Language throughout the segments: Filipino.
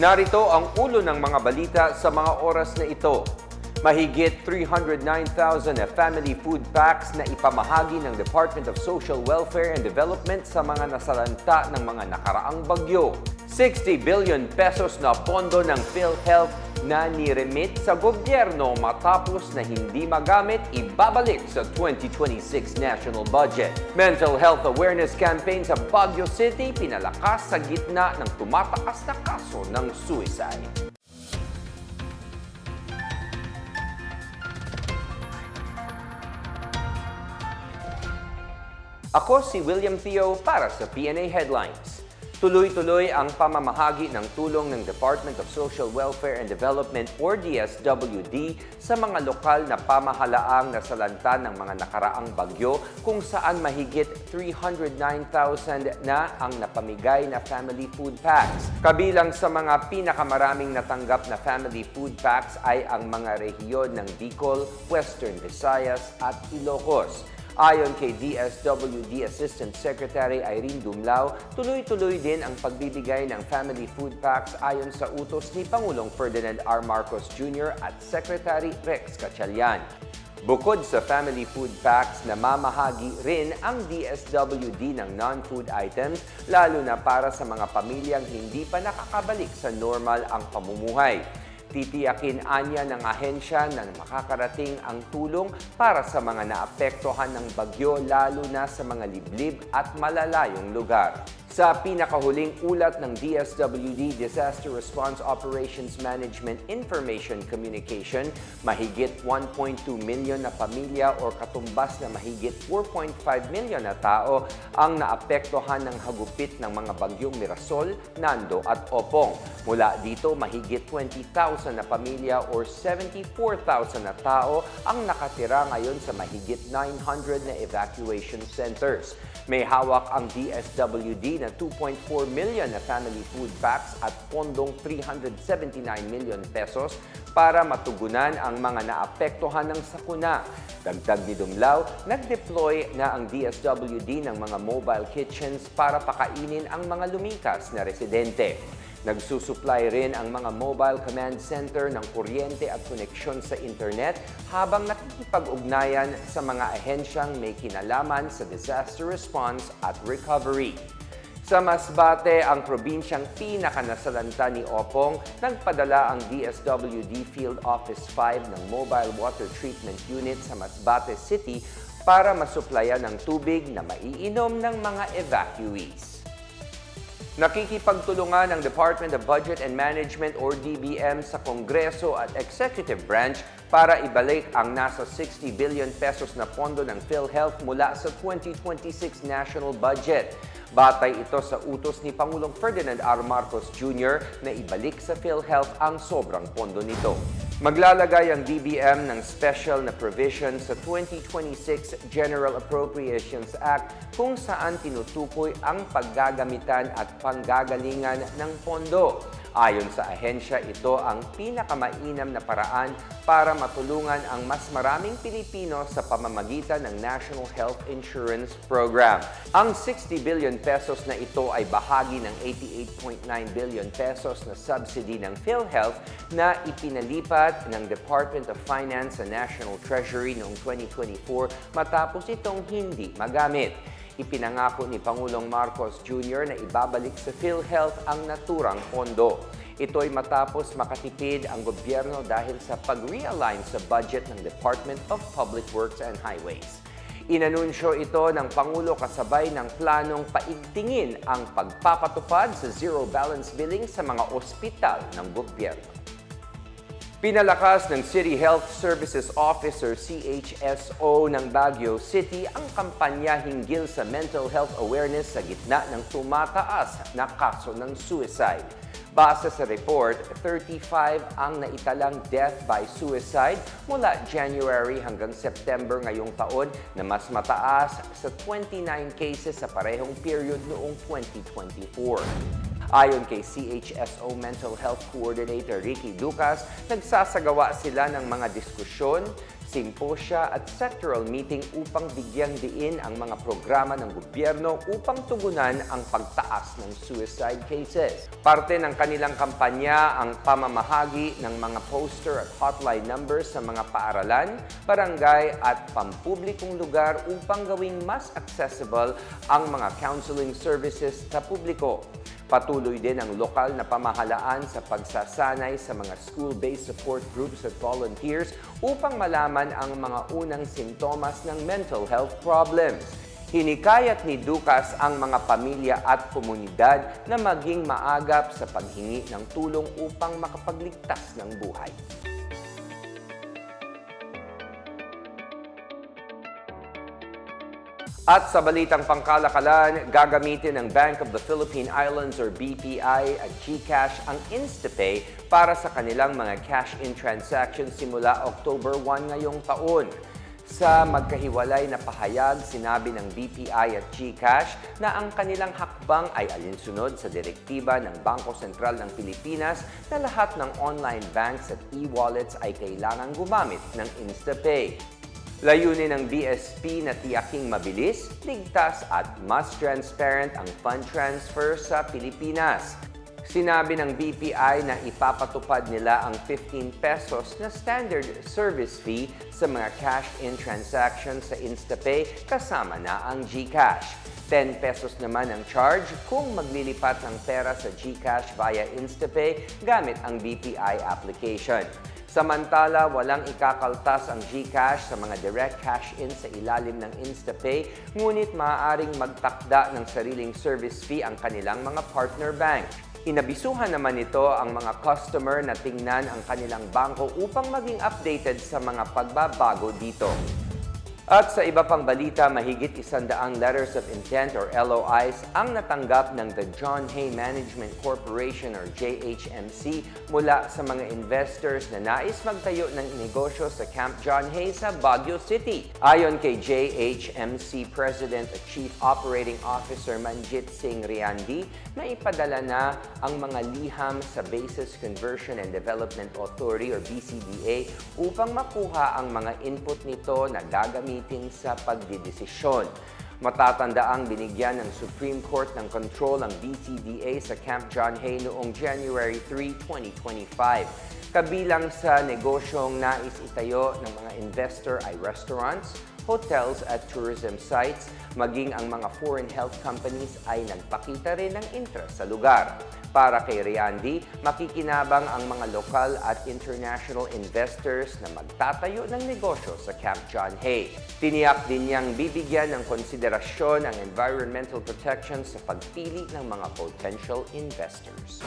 Narito ang ulo ng mga balita sa mga oras na ito. Mahigit 309,000 na family food packs na ipamahagi ng Department of Social Welfare and Development sa mga nasalanta ng mga nakaraang bagyo. 60 billion pesos na pondo ng PhilHealth na niremit sa gobyerno matapos na hindi magamit ibabalik sa 2026 national budget. Mental health awareness campaign sa Baguio City pinalakas sa gitna ng tumataas na kaso ng suicide. Ako si William Theo para sa PNA Headlines. Tuloy-tuloy ang pamamahagi ng tulong ng Department of Social Welfare and Development or DSWD sa mga lokal na pamahalaang nasalanta ng mga nakaraang bagyo kung saan mahigit 309,000 na ang napamigay na family food packs. Kabilang sa mga pinakamaraming natanggap na family food packs ay ang mga rehiyon ng Bicol, Western Visayas at Ilocos. Ayon kay DSWD Assistant Secretary Irene Dumlao, tuloy-tuloy din ang pagbibigay ng family food packs ayon sa utos ni Pangulong Ferdinand R. Marcos Jr. at Secretary Rex Gatchalian. Bukod sa family food packs, namamahagi rin ang DSWD ng non-food items, lalo na para sa mga pamilyang hindi pa nakakabalik sa normal ang pamumuhay. Titiyakin anya ng ahensya na makakarating ang tulong para sa mga naapektuhan ng bagyo lalo na sa mga liblib at malalayong lugar. Sa pinakahuling ulat ng DSWD Disaster Response Operations Management Information Communication, mahigit 1.2 million na pamilya o katumbas na mahigit 4.5 million na tao ang naapektuhan ng hagupit ng mga bagyong Mirasol, Nando at Opong. Mula dito, mahigit 20,000 na pamilya or 74,000 na tao ang nakatira ngayon sa mahigit 900 na evacuation centers. May hawak ang DSWD na 2.4 million na family food packs at pondong 379 million pesos para matugunan ang mga naapektuhan ng sakuna. Dagdag ni Dumlao, nag-deploy na ang DSWD ng mga mobile kitchens para pakainin ang mga lumikas na residente. Nagsusupply rin ang mga mobile command center ng kuryente at koneksyon sa internet habang nakikipag-ugnayan sa mga ahensyang may kinalaman sa disaster response at recovery. Sa Masbate, ang probinsyang pinakanasalanta ni Opong, nagpadala ang DSWD Field Office 5 ng Mobile Water Treatment Unit sa Masbate City para masuplayan ng tubig na maiinom ng mga evacuees. Nakikipagtulungan ng Department of Budget and Management or DBM sa Kongreso at Executive Branch para ibalik ang nasa 60 billion pesos na pondo ng PhilHealth mula sa 2026 national budget. Batay ito sa utos ni Pangulong Ferdinand R. Marcos Jr. na ibalik sa PhilHealth ang sobrang pondo nito. Maglalagay ang DBM ng special na provision sa 2026 General Appropriations Act kung saan tinutukoy ang paggagamitan at panggagalingan ng pondo. Ayon sa ahensya, ito ang pinakamainam na paraan para matulungan ang mas maraming Pilipino sa pamamagitan ng National Health Insurance Program. Ang 60 billion pesos na ito ay bahagi ng 88.9 billion pesos na subsidy ng PhilHealth na ipinalipat ng Department of Finance sa National Treasury noong 2024 matapos itong hindi magamit. Ipinangako ni Pangulong Marcos Jr. na ibabalik sa PhilHealth ang naturang pondo. Ito ay matapos makatipid ang gobyerno dahil sa pag-realign sa budget ng Department of Public Works and Highways. Inanunsyo ito ng Pangulo kasabay ng planong paigtingin ang pagpapatupad sa zero balance billing sa mga ospital ng gobyerno. Pinalakas ng City Health Services Officer CHSO ng Baguio City ang kampanya hinggil sa mental health awareness sa gitna ng tumataas na kaso ng suicide. Base sa report, 35 ang naitalang death by suicide mula January hanggang September ngayong taon na mas mataas sa 29 cases sa parehong period noong 2024. Ayon kay CHSO Mental Health Coordinator Ricky Lucas, nagsasagawa sila ng mga diskusyon simposya at sectoral meeting upang bigyang diin ang mga programa ng gobyerno upang tugunan ang pagtaas ng suicide cases. Parte ng kanilang kampanya ang pamamahagi ng mga poster at hotline numbers sa mga paaralan, barangay at pampublikong lugar upang gawing mas accessible ang mga counseling services sa publiko. Patuloy din ang lokal na pamahalaan sa pagsasanay sa mga school-based support groups at volunteers upang malaman ang mga unang sintomas ng mental health problems. Hinikayat ni Dukas ang mga pamilya at komunidad na maging maagap sa paghingi ng tulong upang makapagligtas ng buhay. At sa balitang pangkalakalan, gagamitin ng Bank of the Philippine Islands or BPI at GCash ang InstaPay para sa kanilang mga cash-in transactions simula October 1 ngayong taon. Sa magkahiwalay na pahayag, sinabi ng BPI at GCash na ang kanilang hakbang ay alinsunod sa direktiba ng Bangko Sentral ng Pilipinas na lahat ng online banks at e-wallets ay kailangang gumamit ng InstaPay. Layunin ng BSP na tiyaking mabilis, ligtas at mas transparent ang fund transfer sa Pilipinas. Sinabi ng BPI na ipapatupad nila ang 15 pesos na standard service fee sa mga cash-in transactions sa InstaPay kasama na ang GCash. 10 pesos naman ang charge kung maglilipat ng pera sa GCash via InstaPay gamit ang BPI application. Samantala, walang ikakaltas ang GCash sa mga direct cash-in sa ilalim ng InstaPay, ngunit maaaring magtakda ng sariling service fee ang kanilang mga partner bank. Inabisuhan naman nito ang mga customer na tingnan ang kanilang bangko upang maging updated sa mga pagbabago dito. At sa iba pang balita, mahigit isandaang letters of intent or LOIs ang natanggap ng the John Hay Management Corporation or JHMC mula sa mga investors na nais magtayo ng negosyo sa Camp John Hay sa Baguio City. Ayon kay JHMC President at Chief Operating Officer Manjit Singh Riandi, na ipadala na ang mga liham sa Basis Conversion and Development Authority or BCDA upang makuha ang mga input nito na gagamitin sa pagdidesisyon. Matatandaang binigyan ng Supreme Court ng control ang BCDA sa Camp John Hay noong January 3, 2025. Kabilang sa negosyong nais itayo ng mga investor ay restaurants, hotels at tourism sites, maging ang mga foreign health companies ay nagpakita rin ng interest sa lugar. Para kay Riandi, makikinabang ang mga lokal at international investors na magtatayo ng negosyo sa Camp John Hay. Tiniyak din niyang bibigyan ng konsiderasyon ang environmental protection sa pagpili ng mga potential investors.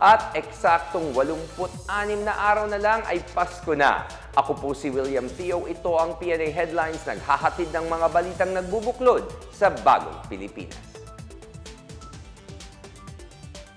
At eksaktong 86 na araw na lang ay Pasko na. Ako po si William Theo. Ito ang PNA Headlines naghahatid ng mga balitang nagbubuklod sa bagong Pilipinas.